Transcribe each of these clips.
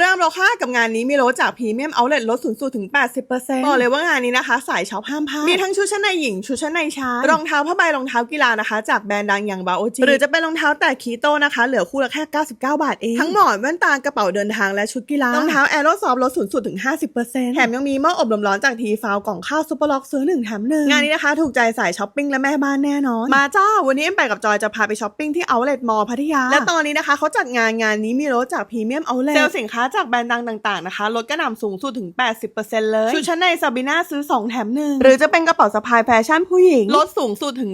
เริ่มเราค่ากับงานนี้มีลดจากพรีเมียมเอาเล t ลดสูงสุดถึง 80%บอกเลยว่างานนี้นะคะ สายช็อปห้ามพลาดมีทั้งชุดชั้นในหญิง ชุดชั้นในชาย รองเท้าผ้าใบรองเท้ากีฬานะคะ จากแบรนด์ดังอย่างบาโอจีหรือจะเป็นรองเท้าแต่คีโตนะคะ เหลือคู่ละแค่ 99 บาทเอง ทั้งหมอนแว่นตากระเป๋าเดินทางและชุดกีฬารองเท้าแอโรซอฟลดสูงสุดถึง 50%แถมยังมีหม้ออบลมร้อนจากทีฟาวกล่องข้าวซุปเปอร์ล็อกซื้อหนึ่งแถมหนึ่งงานนี้นะคะ ถูกใจสายช้อปปิ้งและแม่บ้านแน่นอนมาจ้าวันนี้เอ็มไปกับจอยจะพาไปช้อปปิ้งที่เอาเล t มอลพัทยาและตอนนี้นะคะเขาจัดงานงานนี้มีลดจากพรีเมียมเอาเลเซลล์สินค้าจากแบรนด์ดังต่างๆนะคะลดกระหน่ำสูงสุดถึง 80%เลยชุดชั้นในซาบิน่าซื้อ 2 แถมหนึ่งหรือจะเป็นกระเป๋าสะพายแฟชั่นผู้หญิงลดสูงสุดถึง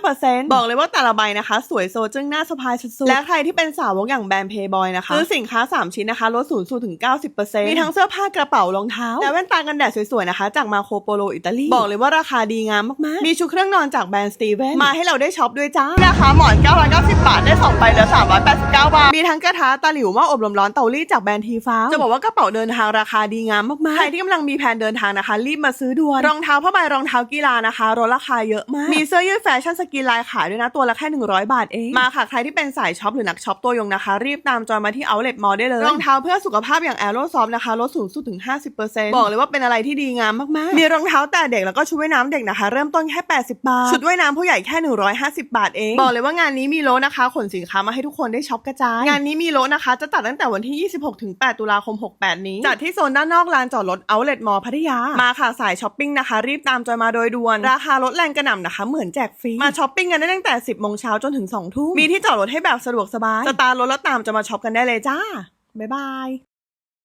75%บอกเลยว่าแต่ละใบนะคะ สวยโซจึงหน้าสะพายสุดๆและใครที่เป็นสาวกอย่างแบรนด์เพย์บอยนะคะซื้อสินค้า 3 ชิ้นนะคะลดสูงสุดถึง 90%มีทั้งเสื้อผ้ากระเป๋ารองเท้าและแว่นตากันแดดสวยๆนะคะ จากมาโคโปโลอิตาลีบอกเลยว่าราคาดีงามมากๆมีชุดเครื่องนอนจากแบรนด์สตีเวนมาให้เราได้ช็อปด้วยจ้าราคาหมอน990บาทได้2ใบเหลือ 389 บาท มีทั้งกระทะตะหลิวหม้ออบลมร้อนเตารีดจากแบรนด์ทีฟ้า จะบอกว่ากระเป๋าเดินทางราคาดีงามมากๆ ใครที่กำลังมีแผนเดินทางนะคะ รีบมาซื้อด่วนรองเท้าผ้าใบรองเท้ากีฬานะคะลดราคาเยอะมาก มีเสื้อยืดแฟชั่นสกินลายขายด้วยนะตัวละแค่ 100 บาทเอง มาค่ะใครที่เป็นสายช็อปหรือนักช็อปตัวยงนะคะ รีบตามจอยมาที่ Outlet Mall ได้เลย รองเท้าเพื่อสุขภาพอย่าง a e r o s o f t นะคะลดสูงสุดถึง 50%บอกเลยว่าเป็นอะไรที่ดีงามมากๆ มีรองเท้าแต่เด็กแล้วก็ชุดว่ายน้ำเด็กนะคะ เริ่มต้นแค่ 80 บาท ชุดว่ายน้ำผู้ใหญ่แค่ 150 บาทเอง บอกเลยว่างานนี้มีโลนะคะขนสินค้ามาให้ทุกคนได้ช็อปกระจาย งานนี้มีโลนะคะ จะจัดตั้งแต่วันที่ 26ถึง8ตุลาคม 68 นี้ จัดที่โซนด้านนอกลานจอดรถ Outlet Mall พัทยา มาค่ะสายช้อปปิ้งนะคะ รีบตามจอยมาโดยด่วน ราคาลดแรงกระหน่ำนะคะ เหมือนแจกฟรี มาช้อปปิ้งกันได้ตั้งแต่ 10โมงเช้าจนถึง2ทุ่มมีที่จอดรถให้แบบสะดวกสบายสตาร์ทรถแล้วตามจะมาช็อปกันได้เลยจ้าบ๊ายบาย